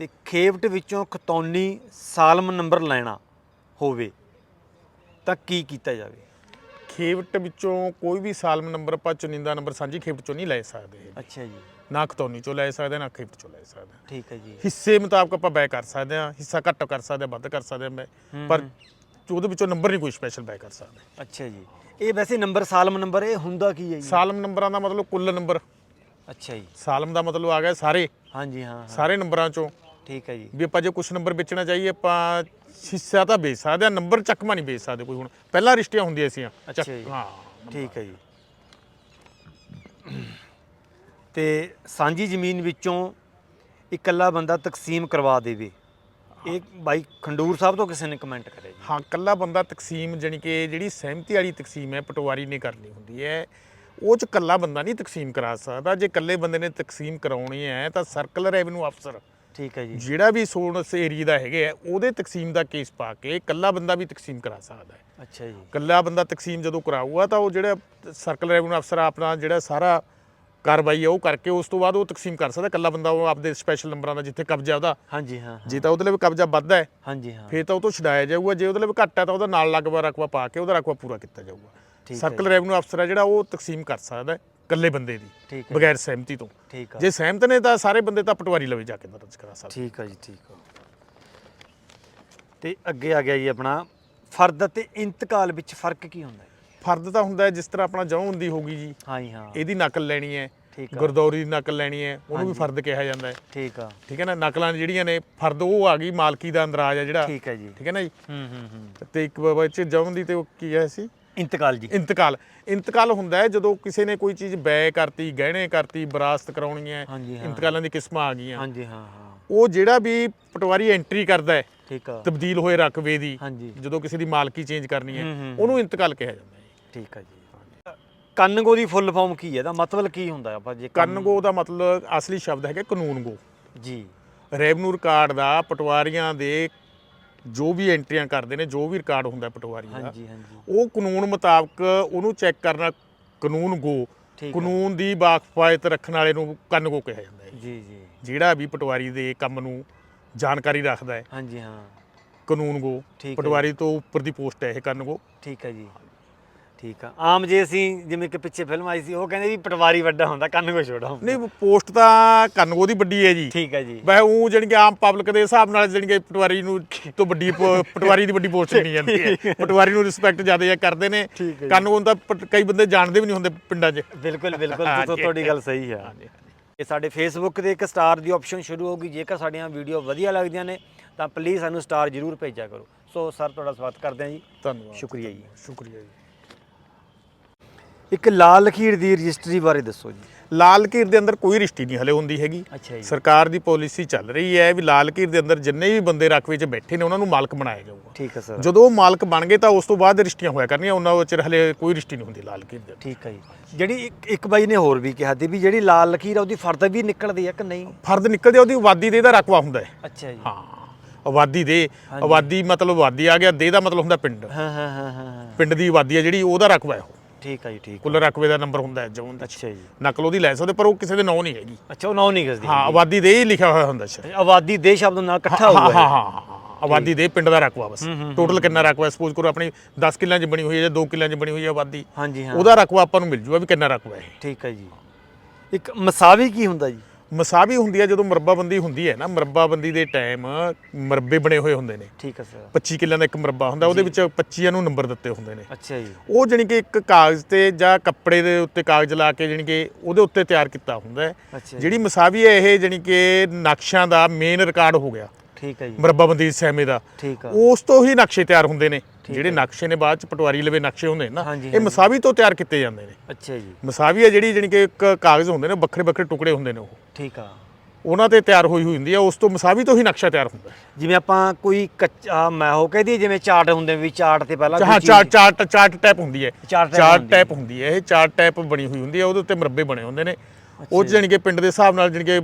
ਤੇ ਖੇਵਟ ਵਿੱਚੋਂ ਖਤੌਨੀ ਸਾਲਮ ਨੰਬਰ ਲੈਣਾ ਹੋਵੇ ਤਾਂ ਕੀ ਕੀਤਾ ਜਾਵੇ? ਖੇਵਟ ਵਿੱਚੋਂ ਕੋਈ ਵੀ ਸਾਲਮ ਨੰਬਰ ਆਪਾਂ ਚੁਣਿੰਦਾ ਨੰਬਰ ਸਾਂਝੀ ਖੇਵਟ ਚੋਂ ਨਹੀਂ ਲੈ ਸਕਦੇ ਅੱਛਾ ਜੀ। ਨਾ ਖਤੌਨੀ ਚੋਂ ਲੈ ਸਕਦੇ ਨਾ ਖੇਵਟ ਚੋਂ ਲੈ ਸਕਦੇ। ਠੀਕ ਹੈ ਜੀ। ਹਿੱਸੇ ਮੁਤਾਬਕ ਆਪਾਂ ਬੈ ਕਰ ਸਕਦੇ ਹਾਂ ਹਿੱਸਾ ਘੱਟ ਕਰ ਸਕਦੇ ਹਾਂ ਵੱਧ ਕਰ ਸਕਦੇ ਹਾਂ ਮੈਂ ਪਰ ਉਹਦੇ ਵਿੱਚੋਂ ਨੰਬਰ ਨਹੀਂ ਕੋਈ ਸਪੈਸ਼ਲ ਬੈ ਕਰ ਸਕਦੇ। ਅੱਛਾ ਜੀ। ਇਹ ਵੈਸੇ ਨੰਬਰ ਸਾਲਮ ਨੰਬਰ ਇਹ ਹੁੰਦਾ ਕੀ ਹੈ ਜੀ? ਸਾਲਮ ਨੰਬਰਾਂ ਦਾ ਮਤਲਬ ਕੁੱਲ ਨੰਬਰ। ਅੱਛਾ ਜੀ। ਸਾਲਮ ਦਾ ਮਤਲਬ ਆ ਗਿਆ ਸਾਰੇ। ਹਾਂਜੀ ਹਾਂ। ਸਾਰੇ ਨੰਬਰਾਂ ਚੋਂ। ਠੀਕ ਹੈ ਜੀ। ਵੀ ਆਪਾਂ ਜੇ ਕੁਝ ਨੰਬਰ ਵੇਚਣਾ ਚਾਹੀਏ ਆਪਾਂ ਹਿੱਸਾ ਤਾਂ ਵੇਚ ਸਕਦੇ ਹਾਂ ਨੰਬਰ ਚੱਕਮਾ ਨਹੀਂ ਵੇਚ ਸਕਦੇ ਕੋਈ ਹੁਣ। ਪਹਿਲਾਂ ਰਿਸ਼ਤੀਆਂ ਹੁੰਦੀਆਂ ਸੀ ਅੱਛਾ ਜੀ। ਹਾਂ ਠੀਕ ਹੈ ਜੀ। ਤੇ ਸਾਂਝੀ ਜ਼ਮੀਨ ਵਿੱਚੋਂ ਇਕੱਲਾ ਬੰਦਾ ਤਕਸੀਮ ਕਰਵਾ ਦੇਵੇ। ਇਹ ਬਾਈ ਖੰਡੂਰ ਸਾਹਿਬ ਤੋਂ ਕਿਸੇ ਨੇ ਕਮੈਂਟ ਕਰਿਆ ਜੀ? ਹਾਂ ਕੱਲਾ ਬੰਦਾ ਤਕਸੀਮ ਜਾਣੀ ਕਿ ਜਿਹੜੀ ਸਹਿਮਤੀ ਵਾਲੀ ਤਕਸੀਮ ਹੈ ਪਟਵਾਰੀ ਨੇ ਕਰਨੀ ਹੁੰਦੀ ਹੈ ਉਹ ਚ ਕੱਲਾ ਬੰਦਾ ਨਹੀਂ ਤਕਸੀਮ ਕਰਾ ਸਕਦਾ। ਜੇ ਕੱਲੇ ਬੰਦੇ ਨੇ ਤਕਸੀਮ ਕਰਾਉਣੀ ਹੈ ਤਾਂ ਸਰਕਲ ਰੈਵਨਿਊ ਅਫਸਰ ਠੀਕ ਹੈ ਜੀ। ਜਿਹੜਾ ਵੀ ਸੋਨਸ ਏਰੀਆ ਦਾ ਹੈਗੇ ਆ ਉਹਦੇ ਤਕਸੀਮ ਦਾ ਕੇਸ ਪਾ ਕੇ ਕੱਲਾ ਬੰਦਾ ਵੀ ਤਕਸੀਮ ਕਰਾ ਸਕਦਾ ਹੈ। ਅੱਛਾ ਜੀ। ਕੱਲਾ ਬੰਦਾ ਤਕਸੀਮ ਜਦੋਂ ਕਰਾਊਗਾ ਤਾਂ ਉਹ ਜਿਹੜਾ ਸਰਕਲ ਰੈਵਨਿਊ ਅਫਸਰ ਆਪਣਾ ਜਿਹੜਾ ਸਾਰਾ ਕਾਰਵਾਈ ਹੈ ਉਹ ਕਰਕੇ ਉਸ ਤੋਂ ਬਾਅਦ ਉਹ ਤਕਸੀਮ ਕਰ ਸਕਦਾ ਕੱਲਾ ਬੰਦਾ ਉਹ ਆਪਦੇ ਸਪੈਸ਼ਲ ਨੰਬਰਾਂ ਦਾ ਜਿੱਥੇ ਕਬਜ਼ਾ ਉਹਦਾ। ਹਾਂਜੀ ਹਾਂ। ਜੇ ਤਾਂ ਉਹਦੇ ਲਈ ਕਬਜ਼ਾ ਵੱਧ ਹੈ ਹਾਂਜੀ ਹਾਂ। ਫੇਰ ਤਾਂ ਉਹ ਤੋਂ ਛਡਾਇਆ ਜਾਊਗਾ ਜੇ ਉਹਦੇ ਲਈ ਘੱਟ ਹੈ ਤਾਂ ਉਹਦਾ ਨਾਲ ਲੱਗਵਾ ਰਕਬਾ ਪਾ ਕੇ ਉਹਦਾ ਰਕਬਾ ਪੂਰਾ ਕੀਤਾ ਜਾਊਗਾ। ਸਰਕਲ ਰੈਵਨਿਊ ਅਫਸਰ ਹੈ ਜਿਹੜਾ ਉਹ ਤਕਸੀਮ ਕਰ ਸਕਦਾ ਹੈ। ਇਕੱਲੇ ਬੰਦੇ ਦੀ ਠੀਕ ਹੈ ਬਗੈਰ ਸਹਿਮਤੀ ਤੋਂ। ਠੀਕ ਆ। ਜੇ ਸਹਿਮਤ ਨੇ ਤਾਂ ਸਾਰੇ ਬੰਦੇ ਤਾਂ ਪਟਵਾਰੀ ਲਵੇ ਜਾ ਕੇ ਦਰਜ ਕਰਾ ਸਕਦੇ। ਠੀਕ ਆ ਜੀ ਠੀਕ ਆ। ਤੇ ਅੱਗੇ ਆ ਗਿਆ ਜੀ ਆਪਣਾ ਫਰਦ ਅਤੇ ਇੰਤਕਾਲ ਵਿੱਚ ਫ਼ਰਕ ਕੀ ਹੁੰਦਾ ਹੈ ਫਰਦ ਤਾਂ ਹੁੰਦਾ ਹੈ ਜਿਸ ਤਰ੍ਹਾਂ ਆਪਣਾ ਜਉਂ ਹੁੰਦੀ ਹੋਗੀ ਜੀ। ਹਾਂ ਜੀ ਹਾਂ। ਇਹਦੀ ਨਕਲ ਲੈਣੀ ਹੈ ਠੀਕ ਆ। ਗੁਰਦੌਰੀ ਦੀ ਨਕਲ ਲੈਣੀ ਹੈ ਉਹਨੂੰ ਵੀ ਹਾਂਜੀ। ਫਰਦ ਕਿਹਾ ਜਾਂਦਾ ਹੈ। ਠੀਕ ਆ। ਠੀਕ ਹੈ ਨਾ ਨਕਲਾਂ ਜਿਹੜੀਆਂ ਨੇ ਫਰਦ ਉਹ ਆ ਗਈ ਮਾਲਕੀ ਦਾ ਅੰਦਰਾਜ ਹੈ ਜਿਹੜਾ। ਠੀਕ ਹੈ ਜੀ। ਠੀਕ ਹੈ ਨਾ ਜੀ? ਹੂੰ ਹੂੰ ਹੂੰ। ਤੇ ਇੱਕ ਵਿੱਚ ਜਉਂ ਦੀ ਤੇ ਉਹ ਕੀ ਹੈ ਸੀ? ਇੰਤਕਾਲ ਜੀ। ਇੰਤਕਾਲ। ਇੰਤਕਾਲ ਹੁੰਦਾ ਹੈ ਜਦੋਂ ਕਿਸੇ ਨੇ ਕੋਈ ਚੀਜ਼ ਬੈ ਕਰਤੀ ਗਹਿਣੇ ਕਰਤੀ ਵਿਰਾਸਤ ਕਰਾਉਣੀ ਹੈ ਹਾਂਜੀ ਹਾਂ। ਇੰਤਕਾਲਾਂ ਦੀ ਕਿਸਮਾਂ ਆ ਗਈਆਂ। ਹਾਂਜੀ ਹਾਂ ਹਾਂ। ਉਹ ਜਿਹੜਾ ਵੀ ਪਟਵਾਰੀ ਐਂਟਰੀ ਕਰਦਾ ਹੈ ਠੀਕ ਆ। ਤਬਦੀਲ ਹੋਏ ਰਕਬੇ ਦੀ ਹਾਂਜੀ। ਜਦੋਂ ਕਿਸੇ ਦੀ ਮਾਲਕੀ ਚੇਂਜ ਕਰਨੀ ਹੈ ਹੂੰ, ਹੂੰ, ਉਹਨੂੰ ਇੰਤਕਾਲ ਕਿਹਾ ਜਾਂਦਾ ਹੈ। ਠੀਕ ਆ ਜੀ ਕੰਨਗੋ ਦੀ ਫੁੱਲ ਫਾਰਮ ਕੀ ਹੈ? ਇਹਦਾ ਮਤਲਬ ਕੀ ਹੁੰਦਾ ਆਪਾਂ ਜੇ ਕੰਨ- ਕੰਨਗੋ ਦਾ ਮਤਲਬ ਅਸਲੀ ਸ਼ਬਦ ਹੈਗਾ ਕਾਨੂੰਨਗੋ ਜੀ। ਰੈਵਨਿਊ ਰਿਕਾਰਡ ਦਾ ਪਟਵਾਰੀਆਂ ਦੇ ਜੋ ਵੀ ਐਂਟਰੀਆਂ ਕਰਦੇ ਨੇ ਜੋ ਵੀ ਰਿਕਾਰਡ ਹੁੰਦਾ ਪਟਵਾਰੀ ਦਾ ਹਾਂਜੀ ਹਾਂਜੀ। ਉਹ ਕਾਨੂੰਨ ਮੁਤਾਬਕ ਉਹਨੂੰ ਚੈੱਕ ਕਰਨਾ ਕਾਨੂੰਨ ਗੋ। ਠੀਕ ਕਾਨੂੰਨ ਦੀ ਬਾਖਫਾਇਤ ਰੱਖਣ ਵਾਲੇ ਨੂੰ ਕੰਨਗੋ ਕਿਹਾ ਜਾਂਦਾ ਹੈ। ਜੀ ਜੀ। ਜਿਹੜਾ ਵੀ ਪਟਵਾਰੀ ਦੇ ਕੰਮ ਨੂੰ ਜਾਣਕਾਰੀ ਰੱਖਦਾ ਹੈ ਹਾਂਜੀ ਹਾਂ। ਕਾਨੂੰਨ ਗੋ। ਠੀਕ ਹੈ ਪਟਵਾਰੀ ਤੋਂ ਉੱਪਰ ਦੀ ਪੋਸਟ ਹੈ ਇਹ ਕੰਨਗੋ ਠੀਕ ਹੈ ਜੀ। ਠੀਕ ਆ। ਆਮ ਜੇ ਅਸੀਂ ਜਿਵੇਂ ਕਿ ਪਿੱਛੇ ਫਿਲਮ ਆਈ ਸੀ ਉਹ ਕਹਿੰਦੇ ਵੀ ਪਟਵਾਰੀ ਵੱਡਾ ਹੁੰਦਾ ਕੰਨਗੋ ਛੋਟਾ ਹੁੰਦਾ। ਨਹੀਂ ਪੋਸਟ ਤਾਂ ਕੰਨਗੋ ਦੀ ਵੱਡੀ ਹੈ ਜੀ। ਠੀਕ ਹੈ ਜੀ। ਵੈ ਉਹ ਜਾਣੀ ਕਿ ਆਮ ਪਬਲਿਕ ਦੇ ਹਿਸਾਬ ਨਾਲ ਜਾਣੀ ਕਿ ਪਟਵਾਰੀ ਨੂੰ ਤੋਂ ਵੱਡੀ ਪਟਵਾਰੀ ਦੀ ਵੱਡੀ ਪੋਸਟ ਨਹੀਂ ਜਾਂਦੀ ਹੈ। ਪਟਵਾਰੀ ਨੂੰ ਰਿਸਪੈਕਟ ਜ਼ਿਆਦਾ ਜਿਹਾ ਕਰਦੇ ਨੇ। ਠੀਕ ਹੈ ਜੀ। ਕੰਨਗੋ ਨੂੰ ਤਾਂ ਕਈ ਬੰਦੇ ਜਾਣਦੇ ਵੀ ਨਹੀਂ ਹੁੰਦੇ ਪਿੰਡਾਂ 'ਚ। ਬਿਲਕੁਲ ਬਿਲਕੁਲ। ਤੁਹਾਡੀ ਗੱਲ ਸਹੀ ਹੈ ਇਹ ਸਾਡੇ ਫੇਸਬੁੱਕ ਤੇ ਇੱਕ ਸਟਾਰ ਦੀ ਆਪਸ਼ਨ ਸ਼ੁਰੂ ਹੋਊਗੀ। ਜੇਕਰ ਸਾਡੀਆਂ ਵੀਡੀਓ ਵਧੀਆ ਲੱਗਦੀਆਂ ਨੇ ਤਾਂ ਪਲੀਜ਼ ਸਾਨੂੰ ਸਟਾਰ ਜ਼ਰੂਰ ਭੇਜਿਆ ਕਰੋ। ਸੋ ਸਰ ਤੁਹਾਡਾ ਸਵਾਗਤ ਕਰਦੇ ਹਾਂ ਜੀ। ਧੰਨਵਾਦ। ਸ਼ੁਕਰੀਆ ਜੀ। ਸ਼ੁਕਰੀਆ ਜੀ। ਇੱਕ ਲਾਲ ਲਖੀਰ ਦੀ ਰਜਿਸਟਰੀ ਬਾਰੇ ਦੱਸੋ ਜੀ। ਲਾਲ ਕੀਰ ਦੇ ਅੰਦਰ ਕੋਈ ਰਿਸ਼ਤੀ ਨਹੀਂ ਹਲੇ ਹੁੰਦੀ ਹੈਗੀ। ਅੱਛਾ ਜੀ। ਸਰਕਾਰ ਦੀ ਪਾਲਿਸੀ ਚੱਲ ਰਹੀ ਹੈ ਵੀ ਲਾਲ ਕੀਰ ਦੇ ਅੰਦਰ ਜਿੰਨੇ ਵੀ ਬੰਦੇ ਰਕਬੇ 'ਚ ਬੈਠੇ ਨੇ ਉਹਨਾਂ ਨੂੰ ਮਾਲਕ ਬਣਾਇਆ ਜਾਊਗਾ। ਠੀਕ ਹੈ ਸਰ। ਜਦੋਂ ਉਹ ਮਾਲਕ ਬਣ ਗਏ ਤਾਂ ਉਸ ਤੋਂ ਬਾਅਦ ਰਿਸ਼ਤੀਆਂ ਹੋਇਆ ਕਰਨੀਆਂ ਉਹਨਾਂ ਚਿਰ ਹਲੇ ਕੋਈ ਰਿਸ਼ਤੀ ਨਹੀਂ ਹੁੰਦੀ ਲਾਲ ਕੀਰ ਦੇ। ਠੀਕ ਹੈ ਜੀ। ਜਿਹੜੀ ਇੱਕ- ਇੱਕ ਬਾਈ ਨੇ ਹੋਰ ਵੀ ਕਿਹਾ ਸੀ ਵੀ ਜਿਹੜੀ ਲਾਲ ਲਖੀਰ ਆ ਉਹਦੀ ਫਰਦ ਵੀ ਨਿਕਲਦੀ ਹੈ ਕਿ ਨਹੀਂ? ਫਰਦ ਨਿਕਲਦੇ ਉਹਦੀ ਆਬਾਦੀ ਦੇ ਦਾ ਰਕਬਾ ਹੁੰਦਾ ਹੈ। ਅੱਛਾ ਜੀ। ਹਾਂ ਆਬਾਦੀ ਦੇ। ਆਬਾਦੀ ਮਤਲਬ ਆਬਾਦੀ ਆ ਗਿਆ ਦੇ ਦਾ ਮਤਲਬ ਹੁੰਦਾ ਪਿੰਡ। ਹਾਂ ਹਾਂ ਹਾਂ ਹਾਂ। ਪਿੰਡ ਦੀ ਆਬਾਦੀ ਹੈ ਜਿਹੜੀ ਉਹਦਾ ਰਕਬਾ ਹੈ ਉਹ। ਠੀਕ ਹੈ ਜੀ ਠੀਕ ਕੁੱਲ ਰਕਬੇ ਦਾ ਨੰਬਰ ਹੁੰਦਾ ਹੈ ਜਉਂ ਦਾ ਅੱਛਾ ਜੀ। ਨਕਲ ਉਹਦੀ ਲੈ ਸਕਦੇ ਪਰ ਉਹ ਕਿਸੇ ਦੇ ਨਾਂ ਨਹੀਂ ਹੈਗੀ। ਅੱਛਾ ਉਹ ਨੌ ਨਹੀਂ ਗਸਦੀ ਹਾਂ ਆਬਾਦੀ ਦੇ ਹੀ ਲਿਖਿਆ ਹੋਇਆ ਹੁੰਦਾ ਸ਼ਰ ਆਬਾਦੀ ਦੇ ਸ਼ਬਦ ਨਾਲ ਇਕੱਠਾ ਹਾਂ ਹੋਊਗਾ ਹਾਂ। ਹਾਂ ਹਾਂ ਆਬਾਦੀ ਦੇ ਪਿੰਡ ਦਾ ਰਕਬਾ ਬਸ। ਟੋਟਲ ਕਿੰਨਾ ਰਕਬਾ ਸਪੋਜ਼ ਕਰੋ ਆਪਣੀ 10 ਕਿੱਲਿਆਂ 'ਚ ਬਣੀ ਹੋਈ ਹੈ ਜਾਂ 2 ਕਿੱਲਿਆਂ 'ਚ ਬਣੀ ਹੋਈ ਹੈ ਆਬਾਦੀ। ਹਾਂਜੀ ਹਾਂ। ਉਹਦਾ ਰਕਬਾ ਆਪਾਂ ਨੂੰ ਮਿਲ ਜੂਗਾ ਵੀ ਕਿੰਨਾ ਰਕਬਾ ਹੈ। ਠੀਕ ਹੈ ਜੀ। ਇੱਕ ਮਸਾਵੀ ਕੀ ਹੁੰਦਾ ਜੀ? ਮਸਾਵੀ ਹੁੰਦੀ ਹੈ ਜਦੋਂ ਮਰੱਬਾਬੰਦੀ ਹੁੰਦੀ ਹੈ ਨਾ ਮਰੱਬਾਬੰਦੀ ਦੇ ਟਾਈਮ ਮਰੱਬੇ ਬਣੇ ਹੋਏ ਹੁੰਦੇ ਨੇ। ਠੀਕ ਹੈ ਸਰ। 25 ਕਿੱਲਿਆਂ ਦਾ ਇੱਕ ਮਰੱਬਾ ਹੁੰਦਾ ਉਹਦੇ ਵਿੱਚ 25 ਨੂੰ ਨੰਬਰ ਦਿੱਤੇ ਹੁੰਦੇ ਨੇ। ਅੱਛਾ ਜੀ। ਉਹ ਜਾਣੀ ਕਿ ਇੱਕ ਕਾਗਜ਼ ਤੇ ਜਾਂ ਕੱਪੜੇ ਦੇ ਉੱਤੇ ਕਾਗਜ਼ ਲਾ ਕੇ ਜਾਣੀ ਕਿ ਉਹਦੇ ਉੱਤੇ ਤਿਆਰ ਕੀਤਾ ਹੁੰਦਾ ਹੈ। ਜਿਹੜੀ ਮਸਾਵੀ ਹੈ ਇਹ ਜਾਣੀ ਕਿ ਨਕਸ਼ਿਆਂ ਦਾ ਮੇਨ ਰਿਕਾਰਡ ਹੋ ਗਿਆ। ਠੀਕ ਹੈ ਜੀ। ਮਰੱਬਾਬੰਦੀ ਸਹਿਮੇ ਦਾ। ਠੀਕ ਆ। ਉਸ ਤੋਂ ਹੀ ਨਕਸ਼ੇ ਤਿਆਰ ਹੁੰਦੇ ਨੇ। ਜਿਹੜੇ ਨਕਸ਼ੇ ਨੇ ਬਾਅਦ ਚ ਪਟਵਾਰੀ ਲਵੇ ਨਕਸ਼ੇ ਹੁੰਦੇ ਨੇ ਇਹ ਮਸਾਵੀ ਤੋਂ ਤਿਆਰ ਕੀਤੇ ਜਾਂਦੇ ਨੇ। ਅੱਛਾ ਜੀ। ਮਸਾਵੀ ਹੈ ਜਿਹੜੀ ਜਾਣੀ ਕਿ ਇੱਕ ਕਾਗਜ਼ ਹੁੰਦੇ ਨੇ ਵੱਖਰੇ ਵੱਖਰੇ ਟੁਕੜੇ ਹੁੰਦੇ ਨੇ ਉਹ। ਠੀਕ ਆ। ਉਹਨਾਂ ਤੇ ਤਿਆਰ ਹੋਈ ਹੋਈ ਹੁੰਦੀ ਹੈ ਉਸ ਤੋਂ ਮਸਾਵੀ ਤੋਂ ਹੀ ਨਕਸ਼ਾ ਤਿਆਰ ਹੁੰਦਾ ਹੈ। ਜਿਵੇਂ ਆਪਾਂ ਕੋਈ ਕੱਚਾ ਮੈਂ ਉਹ ਕਹਦੀ ਜਿਵੇਂ ਚਾਰਟ ਹੁੰਦੇ ਵੀ ਚਾਰਟ ਤੇ ਪਹਿਲਾਂ ਹਾਂ ਕੋਈ ਚਾਰਟ ਚਾਰਟ ਚਾਰਟ ਟੈਪ ਹੁੰਦੀ ਹੈ। ਚਾਰਟ type ਹੁੰਦੀ ਹੈ। ਟੈਪ ਹੁੰਦੀ ਹੈ ਇਹ ਚਾਰਟ ਟੈਪ ਬਣੀ ਹੋਈ ਹੁੰਦੀ ਹੈ ਉਹਦੇ ਉੱਤੇ ਮਰੱਬੇ ਬਣੇ ਹੁੰਦੇ ਨੇ। ਉਹ 'ਚ ਜਾਣੀ ਕਿ ਪਿੰਡ ਦੇ ਹਿਸਾਬ ਨਾਲ ਜਾਣੀ ਕਿ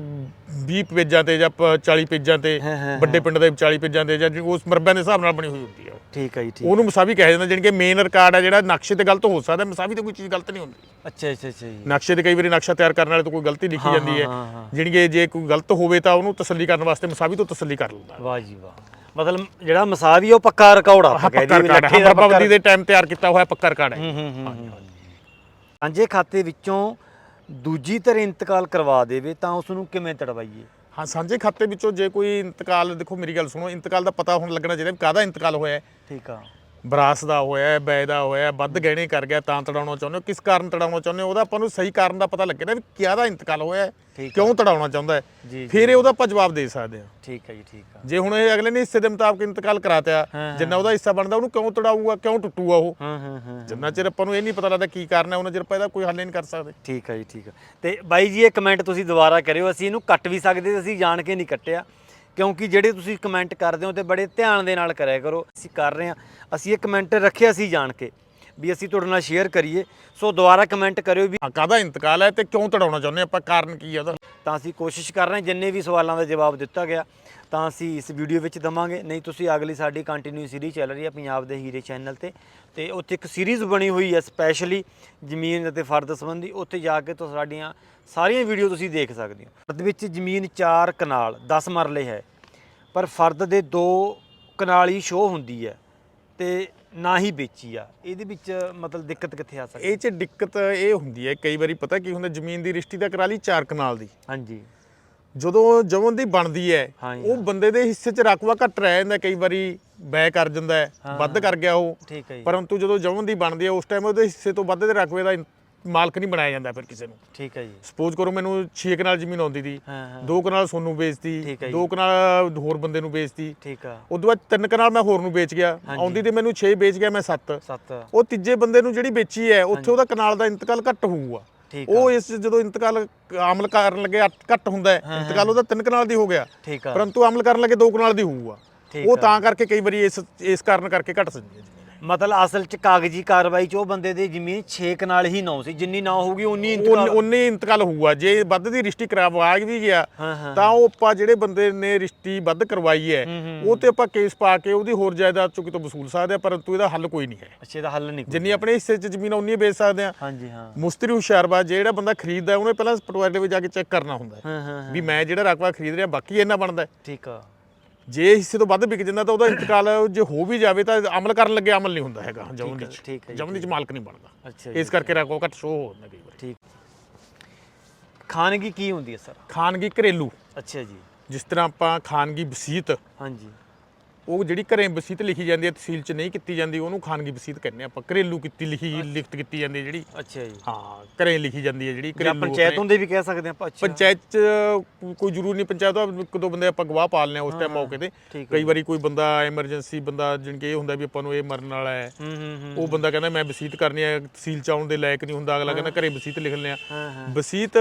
20 ਪੇਜਾਂ ਤੇ ਜਾਂ ਪ- 40 ਪੇਜਾਂ ਤੇ ਹਾਂ, ਹਾਂ, ਵੱਡੇ ਪਿੰਡ ਦੇ 40 ਪੇਜਾਂ ਤੇ ਜਾਂ ਉਸ ਮਰੱਬਿਆਂ ਦੇ ਹਿਸਾਬ ਨਾਲ ਬਣੀ ਹੋਈ ਹੁੰਦੀ ਹੈ ਉਹ। ਠੀਕ ਹੈ ਜੀ ਠੀਕ। ਉਹਨੂੰ ਮਸਾਵੀ ਕਿਹਾ ਜਾਂਦਾ ਜਾਣੀ ਕਿ ਮੇਨ ਰਿਕਾਰਡ ਹੈ ਜਿਹੜਾ ਨਕਸ਼ੇ ਤੇ ਗਲਤ ਹੋ ਸਕਦਾ ਮਸਾਵੀ ਤੇ ਕੋਈ ਚੀਜ਼ ਗਲਤ ਨਹੀਂ ਹੁੰਦੀ। ਅੱਛਾ ਅੱਛਾ ਅੱਛਾ ਜੀ। ਨਕਸ਼ੇ ਤੇ ਕਈ ਵਾਰੀ ਨਕਸ਼ਾ ਤਿਆਰ ਕਰਨ ਵਾਲੇ ਤੋਂ ਕੋਈ ਗਲਤੀ ਲਿਖੀ ਹਾਂ, ਜਾਂਦੀ ਹੈ ਹਾਂ, ਹਾਂ, ਹਾਂ। ਜਾਣੀ ਕਿ ਜੇ ਕੋਈ ਗਲਤ ਹੋਵੇ ਤਾਂ ਉਹਨੂੰ ਤਸੱਲੀ ਕਰਨ ਵਾਸਤੇ ਮਸਾਵੀ ਤੋਂ ਤਸੱਲੀ ਕਰ ਲੈਂਦਾ ਵਾਹ ਜੀ ਵਾਹ। ਮਤਲਬ ਜਿਹੜਾ ਮਸਾਵੀ ਉਹ ਪੱਕਾ ਰਿਕਾਰਡ ਆ ਪੱਕਾ ਰਿਕਾਰਡ ਹੈ ਬਰਬਾਦੀ ਦੇ ਟਾਈਮ ਤਿਆਰ ਕੀਤਾ ਹੋਇਆ ਪੱਕਾ ਰਿਕਾਰਡ ਹੈ। ਹੂੰ ਹੂੰ ਹੂੰ ਹੂੰ। ਸਾਂਝੇ ਖਾਤੇ ਵਿੱਚੋਂ ਦੂਜੀ ਧਿਰ ਇੰਤਕਾਲ ਕਰਵਾ ਦੇਵੇ ਤਾਂ ਉਸ ਨੂੰ ਕਿਵੇਂ ਤੜਵਾਈਏ? ਹਾਂ ਸਾਂਝੇ ਖਾਤੇ ਵਿੱਚੋਂ ਜੇ ਕੋਈ ਇੰਤਕਾਲ ਦੇਖੋ ਮੇਰੀ ਗੱਲ ਸੁਣੋ ਇੰਤਕਾਲ ਦਾ ਪਤਾ ਹੁਣ ਲੱਗਣਾ ਚਾਹੀਦਾ ਕਾਹਦਾ ਇੰਤਕਾਲ ਹੋਇਆ ਠੀਕ ਆ। ਬਰਾਸ ਦਾ ਹੋਇਆ ਹੈ, ਬੈ ਦਾ ਹੋਇਆ ਹੈ, ਵੱਧ ਗਹਿਣੇ ਕਰ ਗਿਆ ਤਾਂ ਤੜਾਉਣਾ ਚਾਹੁੰਦੇ ਹੋ ਕਿਸ ਕਾਰਨ ਤੜਾਉਣਾ ਚਾਹੁੰਦੇ ਹੋ ਉਹਦਾ ਆਪਾਂ ਨੂੰ ਸਹੀ ਕਾਰਨ ਦਾ ਪਤਾ ਲੱਗੇ ਨਾ ਵੀ ਕਿਹਦਾ ਇੰਤਕਾਲ ਹੋਇਆ ਹੈ, ਕਿਉਂ ਤੜਾਉਣਾ ਚਾਹੁੰਦਾ ਹੈ। ਫਿਰ ਇਹ ਉਹਦਾ ਆਪਾਂ ਜਵਾਬ ਦੇ ਸਕਦੇ ਹਾਂ। ਠੀਕ ਹੈ ਜੀ ਠੀਕ ਆ ਜੇ ਹੁਣ ਇਹ ਅਗਲੇ ਨੇ ਹਿੱਸੇ ਦੇ ਮੁਤਾਬਕ ਇੰਤਕਾਲ ਕਰਾਤਿਆ ਜਿੰਨਾ ਉਹਦਾ ਹਿੱਸਾ ਬਣਦਾ ਉਹਨੂੰ ਕਿਉਂ ਤੜਾਊਗਾ ਕਿਉਂ ਟੁੱਟੂਗਾ ਉਹ? ਹਾਂ ਹਾਂ ਹਾਂ ਜਿੰਨਾ ਚਿਰ ਆਪਾਂ ਨੂੰ ਇਹ ਨਹੀਂ ਪਤਾ ਲੱਗਦਾ ਕੀ ਕਾਰਨ ਹੈ ਉਹਨਾਂ ਚਿਰ ਆਪਾਂ ਇਹਦਾ ਕੋਈ ਹੱਲ ਨਹੀਂ ਕਰ ਸਕਦੇ। ਠੀਕ ਹੈ ਜੀ ਠੀਕ ਹੈ। ਤੇ ਬਾਈ ਜੀ ਇਹ ਕਮੈਂਟ ਤੁਸੀਂ ਦੁਬਾਰਾ ਕਰਿਓ ਅਸੀਂ ਇਹਨੂੰ ਕੱਟ ਵੀ ਸਕਦੇ ਅਸੀਂ ਜਾਣ ਕੇ ਨਹੀਂ ਕੱਟਿਆ। ਕਿਉਂਕਿ ਜਿਹੜੇ ਤੁਸੀਂ ਕਮੈਂਟ ਕਰਦੇ ਹੋ ਤੇ ਬੜੇ ਧਿਆਨ ਦੇ ਨਾਲ ਕਰਿਆ ਕਰੋ। ਅਸੀਂ ਕਰ ਰਹੇ ਹਾਂ। ਅਸੀਂ ਇਹ ਕਮੈਂਟ ਰੱਖਿਆ ਸੀ ਜਾਣ ਕੇ ਵੀ ਅਸੀਂ ਤੁਹਾਡੇ ਨਾਲ ਸ਼ੇਅਰ ਕਰੀਏ। ਸੋ ਦੁਬਾਰਾ ਕਮੈਂਟ ਕਰਿਓ ਵੀ ਕਾਹਦਾ ਇੰਤਕਾਲ ਹੈ ਤੇ ਕਿਉਂ ਤੜਾਉਣਾ ਚਾਹੁੰਦੇ ਆਪਾਂ ਕਾਰਨ ਕੀ ਹੈ ਉਹਦਾ? ਤਾਂ ਅਸੀਂ ਕੋਸ਼ਿਸ਼ ਕਰ ਰਹੇ ਹਾਂ ਜਿੰਨੇ ਵੀ ਸਵਾਲਾਂ ਦਾ ਜਵਾਬ ਦਿੱਤਾ ਗਿਆ ਤਾਂ ਅਸੀਂ ਇਸ ਵੀਡੀਓ ਵਿੱਚ ਦਵਾਂਗੇ। ਨਹੀਂ ਤੁਸੀਂ ਅਗਲੀ ਸਾਡੀ ਕੰਟੀਨਿਊ ਸੀਰੀਜ਼ ਚੱਲ ਰਹੀ ਹੈ ਪੰਜਾਬ ਦੇ ਹੀਰੇ ਚੈਨਲ ਤੇ। ਤੇ ਉੱਥੇ ਇੱਕ ਸੀਰੀਜ਼ ਬਣੀ ਹੋਈ ਹੈ ਸਪੈਸ਼ਲੀ ਜ਼ਮੀਨ ਅਤੇ ਫਰਦ ਸੰਬੰਧੀ। ਉੱਥੇ ਜਾ ਕੇ ਤੁਸੀਂ ਸਾਡੀਆਂ ਸਾਰੀਆਂ ਵੀਡੀਓ ਤੁਸੀਂ ਦੇਖ ਸਕਦੇ ਹੋ। ਫਰਦ ਵਿੱਚ ਜ਼ਮੀਨ 4 ਕਨਾਲ 10 ਮਰਲੇ ਹੈ। ਪਰ ਫਰਦ ਦੇ 2 ਕਨਾਲ ਹੀ ਸ਼ੋਅ ਹੁੰਦੀ ਹੈ ਤੇ ਨਾ ਹੀ ਵੇਚੀ ਆ। ਇਹਦੇ ਵਿੱਚ ਮਤਲਬ ਦਿੱਕਤ ਕਿੱਥੇ ਆ ਸਕਦੀ? ਇਹ ਚ ਦਿੱਕਤ ਇਹ ਹੁੰਦੀ ਹੈ ਕਈ ਵਾਰੀ ਪਤਾ ਕੀ ਹੁੰਦਾ ਜ਼ਮੀਨ ਦੀ ਰਿਸ਼ਤੀ ਤਾਂ ਕਰਾ ਲਈ ਚਾਰ ਕਨਾਲ ਦੀ। ਹਾਂਜੀ। ਜਦੋਂ ਜਮਨ ਦੀ ਬਣਦੀ ਹੈ ਹਾਂਜੀ, ਉਹ ਬੰਦੇ ਦੇ ਹਿੱਸੇ 'ਚ ਰਕਵਾ ਘੱਟ ਰਹਿ ਜਾਂਦਾ ਕਈ ਵਾਰੀ ਬੈ ਕਰ ਜਾਂਦਾ ਹੈ ਵੱਧ ਕਰ ਗਿਆ ਉਹ। ਠੀਕ ਹੈ ਜੀ। ਪਰੰਤੂ ਜਦੋਂ ਜਮਨ ਦੀ ਬਣਦੀ ਹੈ ਉਸ ਟਾਈਮ ਉਹਦੇ ਹਿੱਸੇ ਤੋਂ ਵੱਧ ਦੇ ਰਕਵੇ ਦਾ ਮਾਲਕ ਨਹੀਂ ਬਣਾਇਆ ਜਾਂਦਾ ਫਿਰ ਕਿਸੇ ਨੂੰ। ਠੀਕ ਹੈ ਜੀ। ਸਪੋਜ਼ ਕਰੋ ਮੈਨੂੰ 6 ਕਨਾਲ ਜ਼ਮੀਨ ਆਉਂਦੀ ਸੀ ਹਾਂ ਹਾਂ। ਦੋ ਕਨਾਲ ਸੋਨੂੰ ਵੇਚਤੀ ਠੀਕ ਹੈ ਜੀ। ਦੋ ਕਨਾਲ ਹੋਰ ਬੰਦੇ ਨੂੰ ਵੇਚਤੀ। ਠੀਕ ਆ। ਉਦੋਂ ਬਾਅਦ ਤਿੰਨ ਕਨਾਲ ਮੈਂ ਹੋਰ ਨੂੰ ਵੇਚ ਗਿਆ। ਹਾਂਜੀ। ਆਉਂਦੀ ਤੇ ਮੈਨੂੰ 6 ਵੇਚ ਗਿਆ ਮੈਂ 7 ਸੱਤ। ਉਹ ਤੀਜੇ ਬੰਦੇ ਨੂੰ ਜਿਹੜੀ ਵੇਚੀ ਹੈ ਉੱਥੇ ਉਹਦਾ ਕਨਾਲ ਦਾ ਇੰਤਕਾਲ ਘੱਟ ਹੋਊਗਾ। ਠੀਕ ਉਹ ਇਸ 'ਚ ਜਦੋਂ ਇੰਤਕਾਲ ਅਮਲ ਕਰਨ ਲੱਗੇ ਘੱਟ ਹੁੰਦਾ ਹੈ। ਇੰਤਕਾਲ ਉਹਦਾ ਤਿੰਨ ਕਨਾਲ ਦੀ ਹੋ ਗਿਆ। ਠੀਕ ਆ। ਪਰੰਤੂ ਅਮਲ ਕਰਨ ਲੱਗੇ ਦੋ ਕਨਾਲ ਦੀ ਹੋਊਗਾ। ਠੀਕ ਉਹ। ਤਾਂ ਕਰਕੇ ਕਈ ਵਾਰੀ ਇਸ ਇਸ ਕਾਰਨ ਕਰਕੇ ਘਟ ਸਕਦੀ ਹੈ ਜ਼ਮੀਨ ਮਤਲਬ ਅਸਲ ਚ ਕਾਗਜ਼ੀ ਕਾਰਵਾਈ ਚ ਉਹ ਬੰਦੇ ਦੀ ਜ਼ਮੀਨ 6 ਕਨਾਲ ਹੀ ਨੌ ਸੀ ਜਿੰਨੀ ਨਾ ਹੋਊਗੀ ਉਨੀ ਇੰਤਕਾਲ ਉਨੇ ਇੰਤਕਾਲ ਹੋਊਗਾ। ਜੇ ਵੱਧ ਦੀ ਰਿਸ਼ਤੀ ਕਰਵਾ ਵੀ ਗਿਆ ਹਾਂ ਹਾਂ। ਤਾਂ ਉਹ ਆਪਾਂ ਜਿਹੜੇ ਬੰਦੇ ਨੇ ਰਿਸ਼ਤੀ ਵੱਧ ਕਰਵਾਈ ਹੈ ਹੂੰ, ਹੂੰ, ਉਹ ਤੇ ਆਪਾਂ ਕੇਸ ਪਾ ਕੇ ਉਹਦੀ ਹੋਰ ਜਾਇਦਾਦ ਚੋਂ ਕਿਤੋਂ ਵਸੂਲ ਸਕਦੇ ਆ ਪਰੰਤੂ ਇਹਦਾ ਹੱਲ ਕੋਈ ਨਹੀਂ ਹੈ। ਅੱਛੇ ਦਾ ਹੱਲ ਨਹੀਂ। ਜਿੰਨੀ ਆਪਣੇ ਹਿੱਸੇ 'ਚ ਜ਼ਮੀਨ ਉਨੀ ਵੇਚ ਸਕਦੇ ਆ ਹਾਂਜੀ ਹਾਂ। ਮੁਸਤਰੀ ਹੁਸ਼ਿਆਰਬਾ ਜਿਹੜਾ ਬੰਦਾ ਖਰੀਦਦਾ ਉਹਨੇ ਪਹਿਲਾਂ ਪਟਵਾਰੀ ਦੇ ਵਿੱਚ ਜਾ ਕੇ ਚੈੱਕ ਕਰਨਾ ਹੁੰਦਾ ਹੈ ਹਾਂ ਹਾਂ ਹਾਂ, ਵੀ ਮੈਂ ਜਿਹੜਾ ਰਕਬਾ ਖਰੀਦ ਰਿਹਾ ਬਾਕੀ ਇੰਨਾ ਬਣਦਾ ਹੈ। ਠੀਕ ਆ। ਜੇ ਹਿੱਸੇ ਤੋਂ ਵੱਧ ਵਿਕ ਜਾਂਦਾ ਤਾਂ ਉਹਦਾ ਇੰਤਕਾਲ ਜੇ ਹੋ ਵੀ ਜਾਵੇ ਤਾਂ ਅਮਲ ਕਰਨ ਲੱਗੇ ਅਮਲ ਨਹੀਂ ਹੁੰਦਾ ਹੈਗਾ ਜਮਨ ਵਿੱਚ ਠੀਕ ਹੈ ਜੀ, ਜਮਨ ਵਿੱਚ ਮਾਲਕ ਨਹੀਂ ਬਣਦਾ। ਅੱਛਾ ਇਸ ਕਰਕੇ ਰਕਬਾ ਘੱਟ ਸ਼ੋ ਹੋ ਜਾਂਦਾ ਕਈ ਵਾਰ। ਠੀਕ। ਖਾਨਗੀ ਕੀ ਹੁੰਦੀ ਹੈ ਸਰ? ਖਾਨਗੀ ਘਰੇਲੂ। ਅੱਛਾ ਜੀ। ਜਿਸ ਤਰ੍ਹਾਂ ਆਪਾਂ ਖਾਨਗੀ ਵਸੀਤ ਹਾਂਜੀ। ਉਹ ਜਿਹੜੀ ਘਰੇ ਵਸੀਤ ਲਿਖੀ ਜਾਂਦੀ ਹੈ ਤਹਿਸੀਲ 'ਚ ਨਹੀਂ ਕੀਤੀ ਜਾਂਦੀ ਉਹਨੂੰ ਖਾਨਗੀ ਵਸੀਤ ਕਹਿੰਦੇ ਆਪਾਂ। ਘਰੇਲੂ ਕੀਤੀ ਲਿਖੀ ਲਿਖਤ ਕੀਤੀ ਜਾਂਦੀ ਹੈ ਜਿਹੜੀ। ਅੱਛਾ ਜੀ। ਹਾਂ ਘਰੇ ਲਿਖੀ ਜਾਂਦੀ ਹੈ ਜਿਹੜੀ ਜਾਂ ਘਰੇਲੂ ਪੰਚਾਇਤ ਹੁੰਦੇ ਵੀ ਕਹਿ ਸਕਦੇ ਆਪਾਂ ਅੱਛਾ। ਪੰਚਾਇਤ 'ਚ ਕੋਈ ਜ਼ਰੂਰ ਨਹੀਂ ਪੰਚਾਇਤ ਦਾ ਇੱਕ ਦੋ ਬੰਦੇ ਆਪਾਂ ਗਵਾਹ ਪਾਲ ਲਿਆ ਉਸ ਟਾਈਮ ਮੌਕੇ ਤੇ। ਕਈ ਵਾਰੀ ਕੋਈ ਬੰਦਾ ਐਮਰਜੈਂਸੀ ਬੰਦਾ ਜਿਨ ਕਿ ਇਹ ਹੁੰਦਾ ਵੀ ਆਪਾਂ ਨੂੰ ਇਹ ਮਰਨ ਵਾਲਾ ਹੈ। ਉਹ ਬੰਦਾ ਕਹਿੰਦਾ ਮੈਂ ਵਸੀਤ ਕਰਨੀ ਹੈ ਤਹਿਸੀਲ ਚ ਆਉਣ ਦੇ ਲਾਇਕ ਨਹੀਂ ਹੁੰਦਾ। ਅਗਲਾ ਕਹਿੰਦਾ ਘਰੇ ਵਸੀਤ ਲਿਖ ਲਿਆ ਵਸੀਤ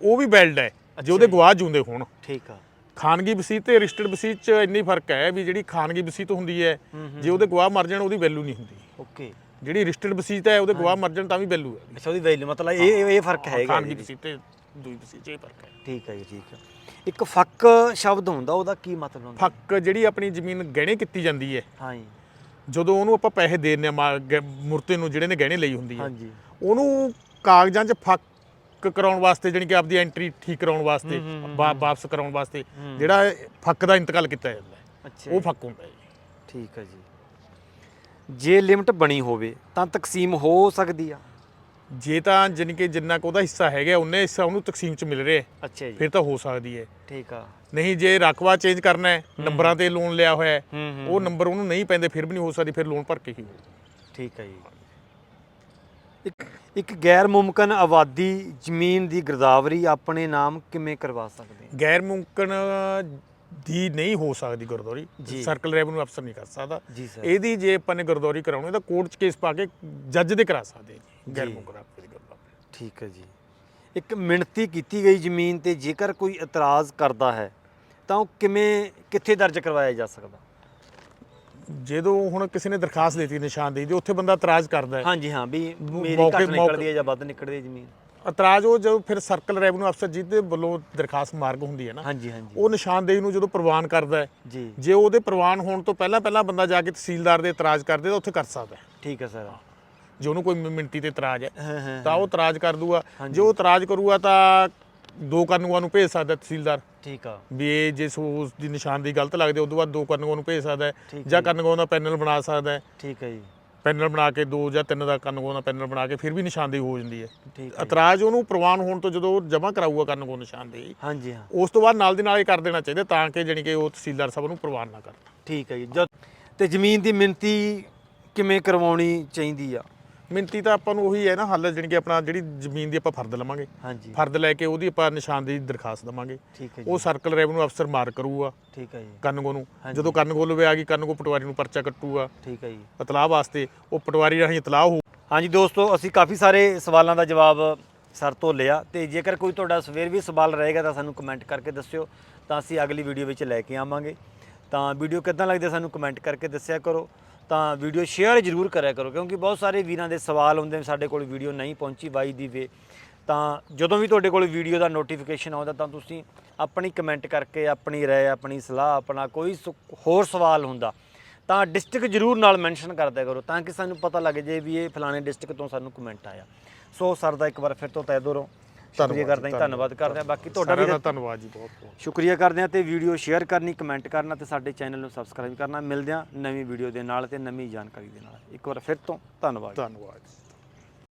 ਉਹ ਵੀ ਵੈਲਡ ਹੈ ਜੇ ਉਹਦੇ ਗਵਾਹ ਜੂੰਦੇ ਹੋਣ। ਠੀਕ ਆ। ਖਾਨਗੀ ਵਸੀਤ ਤੇ ਰਜਿਸਟਰਡ ਵਸੀਤ ਚ ਇੰਨੀ ਫ਼ਰਕ ਹੈ ਵੀ ਜਿਹੜੀ ਖਾਨਗੀ ਵਸੀਤ ਹੁੰਦੀ ਹੈ ਜੇ ਉਹਦੇ ਗਵਾਹ ਮਰ ਜਾਣ ਉਹਦੀ ਵੈਲਿਊ ਨਹੀਂ ਹੁੰਦੀ। ਓਕੇ। ਜਿਹੜੀ ਰਜਿਸਟਰਡ ਵਸੀਤ ਹੈ ਉਹਦੇ ਗਵਾਹ ਮਰ ਜਾਣ ਤਾਂ ਵੀ ਵੈਲਿਊ ਹੈ। ਅੱਛਾ ਉਹਦੀ ਵੈਲਿਊ ਮਤਲਬ ਇਹ ਇਹ- ਫ਼ਰਕ ਹੈਗਾ ਖਾਨਗੀ। ਵਸੀਤ ਤੇ ਦੂਜੀ ਵਸੀਤ ਚ ਇਹ ਫ਼ਰਕ ਹੈ। ਠੀਕ ਹੈ ਜੀ ਠੀਕ ਹੈ। ਇੱਕ ਫੱਕ ਸ਼ਬਦ ਹੁੰਦਾ ਉਹਦਾ ਕੀ ਮਤਲਬ ਹੁੰਦਾ? ਫੱਕ ਜਿਹੜੀ ਆਪਣੀ ਜ਼ਮੀਨ ਗਹਿਣੇ ਕੀਤੀ ਜਾਂਦੀ ਹੈ। ਹਾਂ ਜੀ। ਜਦੋਂ ਉਹਨੂੰ ਆਪਾਂ ਪੈਸੇ ਦੇ ਆ ਮੁਰਤੇ ਨੂੰ ਜਿਹੜੇ ਨੇ ਗਹਿਣੇ ਲਈ ਹੁੰਦੀ ਹੈ। ਹਾਂਜੀ ਉਹਨੂੰ ਕਾਗਜ਼ਾਂ 'ਚ ਫੱਕ ਕਰਾਉਣ ਵਾਸਤੇ ਜਾਣੀ ਕਿ ਆਪਦੀ ਐਂਟਰੀ ਠੀਕ ਕਰਾਉਣ ਵਾਸਤੇ ਵਾ- ਵਾਪਸ ਕਰਾਉਣ ਵਾਸਤੇ ਜਿਹੜਾ ਇਹ ਫੱਕ ਦਾ ਇੰਤਕਾਲ ਕੀਤਾ ਜਾਂਦਾ ਹੈ। ਅੱਛਾ ਉਹ ਫੱਕ ਹੁੰਦਾ ਹੈ ਜੀ। ਠੀਕ ਹੈ ਜੀ। ਜੇ ਲਿਮਟ ਬਣੀ ਹੋਵੇ ਤਾਂ ਤਕਸੀਮ ਹੋ ਸਕਦੀ ਆ। ਜੇ ਤਾਂ ਜਾਣੀ ਕਿ ਜਿੰਨਾ ਕੁ ਉਹਦਾ ਹਿੱਸਾ ਹੈਗਾ ਉਹਨੇ ਹਿੱਸਾ ਉਹਨੂੰ ਤਕਸੀਮ 'ਚ ਮਿਲ ਰਿਹਾ ਹੈ, ਅੱਛਾ ਜੀ। ਫਿਰ ਤਾਂ ਹੋ ਸਕਦੀ ਹੈ। ਠੀਕ ਆ। ਨਹੀਂ ਜੇ ਰਕਵਾ ਚੇਂਜ ਕਰਨਾ ਹੈ ਨੰਬਰਾਂ ਤੇ ਲੋਨ ਲਿਆ ਹੋਇਆ ਹੈ ਹੂੰ ਹੂੰ। ਉਹ ਨੰਬਰ ਉਹਨੂੰ ਨਹੀਂ ਪੈਂਦੇ ਫਿਰ ਵੀ ਨਹੀਂ ਹੋ ਸਕਦੀ ਫਿਰ ਲੋਨ ਭਰ ਕੇ ਹੀ। ਹੋਊ ਠੀਕ ਹੈ ਜੀ। ਇੱਕ ਇੱਕ ਗੈਰ ਮੁਮਕਨ ਆਬਾਦੀ ਜ਼ਮੀਨ ਦੀ ਗਿਰਦਾਵਰੀ ਆਪਣੇ ਨਾਮ ਕਿਵੇਂ ਕਰਵਾ ਸਕਦੇ ਹਾਂ? ਗੈਰ ਮੁਮਕਨ ਦੀ ਨਹੀਂ ਹੋ ਸਕਦੀ ਗੁਰਦੌਰੀ ਜੀ। ਸਰਕਲ ਰੈਵਨਿਊ ਅਫਸਰ ਨਹੀਂ ਕਰ ਸਕਦਾ ਜੀ ਸਰ ਇਹਦੀ ਜੇ ਆਪਾਂ ਨੇ ਗੁਰਦੌਰੀ ਕਰਾਉਣੀ ਤਾਂ ਕੋਰਟ 'ਚ ਕੇਸ ਪਾ ਕੇ ਜੱਜ ਦੇ ਕਰਾ ਸਕਦੇ ਹਾਂ ਜੀ ਗੈਰ ਜੀ। ਮੁਮਕਨ ਆਪਣੀ ਗੁਰਦੌਰੀ ਠੀਕ ਹੈ ਜੀ ਇੱਕ ਮਿਣਤੀ ਕੀਤੀ ਗਈ ਜ਼ਮੀਨ ਤੇ ਜੇਕਰ ਕੋਈ ਇਤਰਾਜ਼ ਕਰਦਾ ਹੈ ਤਾਂ ਉਹ ਕਿਵੇਂ ਕਿੱਥੇ ਦਰਜ ਕਰਵਾਇਆ ਜਾ ਸਕਦਾ ਜਦੋਂ ਹੁਣ ਕਿਸੇ ਨੇ ਦਰਖਾਸਤ ਦਿੱਤੀ ਨਿਸ਼ਾਨਦੇਹੀ ਦੀ ਉੱਥੇ ਬੰਦਾ ਇਤਰਾਜ਼ ਕਰਦਾ ਹੈ। ਹਾਂਜੀ ਹਾਂ ਵੀ ਮੇਰੀ ਮੌਕੇ- ਘੱਟ ਨਿਕਲਦੀ ਹੈ ਜਾਂ ਵੱਧ ਨਿਕਲਦੀ ਹੈ ਜ਼ਮੀਨ। ਇਤਰਾਜ਼ ਉਹ ਜਦੋਂ ਫਿਰ ਸਰਕਲ ਰੈਵਨਿਊ ਅਫਸਰ ਜਿਹਦੇ ਵੱਲੋਂ ਦਰਖਾਸਤ ਮਾਰਗ ਹੁੰਦੀ ਹੈ ਨਾ ਹਾਂਜੀ ਹਾਂਜੀ। ਉਹ ਨਿਸ਼ਾਨਦੇਹੀ ਨੂੰ ਜਦੋਂ ਪ੍ਰਵਾਨ ਕਰਦਾ ਹੈ ਜੀ। ਜੇ ਉਹਦੇ ਪ੍ਰਵਾਨ ਹੋਣ ਤੋਂ ਪਹਿਲਾਂ ਪਹਿਲਾਂ ਬੰਦਾ ਜਾ ਕੇ ਤਹਿਸੀਲਦਾਰ ਦੇ ਇਤਰਾਜ਼ ਕਰਦੇ ਤਾਂ ਉੱਥੇ ਕਰ ਸਕਦਾ ਹੈ। ਠੀਕ ਹੈ ਸਰ। ਜੇ ਉਹਨੂੰ ਕੋਈ ਮ- ਮਿਣਤੀ ਤੇ ਇਤਰਾਜ਼ ਹੈ ਹਾਂ ਹਾਂ ਤਾਂ ਉਹ ਇਤਰਾਜ਼ ਕਰ ਦੂਗਾ। ਜੇ ਉਹ ਇਤਰਾਜ਼ ਕਰੂਗਾ ਤਾਂ ਦੋ ਕਾਨੂੰਨਾਂ ਨੂੰ ਭੇਜ ਸਕਦਾ ਤਹਿਸੀਲਦਾਰ। ਠੀਕ ਆ। ਵੀ ਇਹ ਜੇ ਉਸ ਦੀ ਨਿਸ਼ਾਨਦੇਹੀ ਗਲਤ ਲੱਗਦੀ ਉਸ ਤੋਂ ਬਾਅਦ ਦੋ ਕਾਨੂੰਨਾਂ ਨੂੰ ਭੇਜ ਸਕਦਾ ਹੈ ਠੀਕ ਜਾਂ ਕਾਨੂੰਨਾਂ ਦਾ ਪੈਨਲ ਬਣਾ ਸਕਦਾ ਹੈ। ਠੀਕ ਹੈ ਜੀ। ਪੈਨਲ ਬਣਾ ਕੇ ਦੋ ਜਾਂ ਤਿੰਨ ਦਾ ਕਾਨੂੰਨਾਂ ਦਾ ਪੈਨਲ ਬਣਾ ਕੇ ਫਿਰ ਵੀ ਨਿਸ਼ਾਨਦੇਹੀ ਹੋ ਜਾਂਦੀ ਹੈ। ਠੀਕ ਹੈ ਇਤਰਾਜ਼ ਉਹਨੂੰ ਪ੍ਰਵਾਨ ਹੋਣ ਤੋਂ ਜਦੋਂ ਜਮ੍ਹਾਂ ਕਰਾਊਗਾ ਕਾਨੂੰਨ ਨਿਸ਼ਾਨਦੇਹੀ ਹਾਂਜੀ ਹਾਂ। ਉਸ ਤੋਂ ਬਾਅਦ ਨਾਲ ਦੀ ਨਾਲ ਇਹ ਕਰ ਦੇਣਾ ਚਾਹੀਦਾ ਤਾਂ ਕਿ ਜਾਣੀ ਕਿ ਉਹ ਤਹਿਸੀਲਦਾਰ ਸਾਹਿਬ ਨੂੰ ਪ੍ਰਵਾਨ ਨਾ ਕਰਨ। ਠੀਕ ਹੈ ਜੀ। ਜਦ ਤੇ ਜ਼ਮੀਨ ਦੀ ਮਿਣਤੀ ਕਿਵੇਂ ਕਰਵਾਉਣੀ ਚਾਹੀਦੀ ਆ? ਮਿੰਤੀ ਤਾਂ ਆਪਾਂ ਨੂੰ ਉਹੀ ਹੈ ਨਾ ਹੱਲ ਜਾਣੀ ਕਿ ਆਪਣਾ ਜਿਹੜੀ ਜ਼ਮੀਨ ਦੀ ਆਪਾਂ ਫਰਦ ਲਵਾਂਗੇ। ਹਾਂਜੀ। ਫਰਦ ਲੈ ਕੇ ਉਹਦੀ ਆਪਾਂ ਨਿਸ਼ਾਨਦੇਹੀ ਦਰਖਾਸਤ ਦਵਾਂਗੇ। ਠੀਕ ਹੈ ਜੀ। ਉਹ ਸਰਕਲ ਰੈਵਨਿਊ ਅਫਸਰ ਮਾਰ ਕਰੂਗਾ। ਠੀਕ ਹੈ ਜੀ। ਕੰਨਗੋ ਨੂੰ। ਜਦੋਂ ਕੰਨਗੋ ਲਵੇ ਆ ਗਈ ਕੰਨਗੋ ਪਟਵਾਰੀ ਨੂੰ ਪਰਚਾ ਕੱਟੂਗਾ। ਠੀਕ ਹੈ ਜੀ। ਇਤਲਾਹ ਵਾਸਤੇ ਉਹ ਪਟਵਾਰੀ ਰਾਹੀਂ ਇਤਲਾਹ ਹੋ ਹਾਂਜੀ ਦੋਸਤੋ ਅਸੀਂ ਕਾਫੀ ਸਾਰੇ ਸਵਾਲਾਂ ਦਾ ਜਵਾਬ ਸਰ ਤੋਂ ਲਿਆ। ਤੇ ਜੇਕਰ ਕੋਈ ਤੁਹਾਡਾ ਸਵੇਰ ਵੀ ਸਵਾਲ ਰਹੇਗਾ ਤਾਂ ਸਾਨੂੰ ਕਮੈਂਟ ਕਰਕੇ ਦੱਸਿਓ। ਤਾਂ ਅਸੀਂ ਅਗਲੀ ਵੀਡੀਓ ਵਿੱਚ ਲੈ ਕੇ ਆਵਾਂਗੇ। ਤਾਂ ਵੀਡੀਓ ਕਿੱਦਾਂ ਲੱਗਦੀ ਸਾਨੂੰ ਕਮੈਂਟ ਕਰਕੇ ਦੱਸਿਆ ਕਰੋ। ਤਾਂ ਵੀਡੀਓ ਸ਼ੇਅਰ ਜ਼ਰੂਰ ਕਰਿਆ ਕਰੋ, ਕਿਉਂਕਿ ਬਹੁਤ ਸਾਰੇ ਵੀਰਾਂ ਦੇ ਸਵਾਲ ਹੁੰਦੇ ਨੇ, ਸਾਡੇ ਕੋਲ ਵੀਡੀਓ ਨਹੀਂ ਪਹੁੰਚੀ ਬਾਈ ਦੀ ਵੇ ਤਾਂ ਜਦੋਂ ਵੀ ਤੁਹਾਡੇ ਕੋਲ ਵੀਡੀਓ ਦਾ ਨੋਟੀਫਿਕੇਸ਼ਨ ਆਉਂਦਾ, ਤਾਂ ਤੁਸੀਂ ਆਪਣੀ ਕਮੈਂਟ ਕਰਕੇ ਆਪਣੀ ਰਾਏ, ਆਪਣੀ ਸਲਾਹ, ਆਪਣਾ ਕੋਈ ਸੁ- ਹੋਰ ਸਵਾਲ ਹੁੰਦਾ, ਤਾਂ ਡਿਸਟ੍ਰਿਕਟ ਜ਼ਰੂਰ ਨਾਲ ਮੈਂਸ਼ਨ ਕਰ ਕਰੋ, ਤਾਂ ਕਿ ਸਾਨੂੰ ਪਤਾ ਲੱਗ ਜੇ ਵੀ ਇਹ ਫਲਾਣੇ ਡਿਸਟ੍ਰਿਕਟ ਤੋਂ ਸਾਨੂੰ ਕਮੈਂਟ ਆਇਆ। ਸੋ, ਸਰ ਦਾ ਇੱਕ ਵਾਰ ਫਿਰ ਤੋਂ ਤਹਿ ਦਿਲੋਂ ਸ਼ੁਕਰੀਆ ਕਰਦੇ ਹਾਂ ਧੰਨਵਾਦ। ਕਰਦੇ ਹਾਂ। ਬਾਕੀ ਤੁਹਾਡਾ ਸਾਰਿਆਂ ਵੀ ਦਾ ਧੰਨਵਾਦ ਜੀ ਬਹੁਤ ਬਹੁਤ। ਸ਼ੁਕਰੀਆ ਕਰਦੇ ਹਾਂ ਤੇ ਵੀਡੀਓ ਸ਼ੇਅਰ ਕਰਨੀ ਕਮੈਂਟ ਕਰਨਾ ਤੇ ਸਾਡੇ ਚੈਨਲ ਨੂੰ ਸਬਸਕ੍ਰਾਈਬ ਕਰਨਾ। ਮਿਲਦੇ ਹਾਂ ਨਵੀਂ ਵੀਡੀਓ ਦੇ ਨਾਲ ਤੇ ਨਵੀਂ ਜਾਣਕਾਰੀ ਦੇ ਨਾਲ। ਇੱਕ ਵਾਰ ਫਿਰ ਤੋਂ ਧੰਨਵਾਦ ਧੰਨਵਾਦ।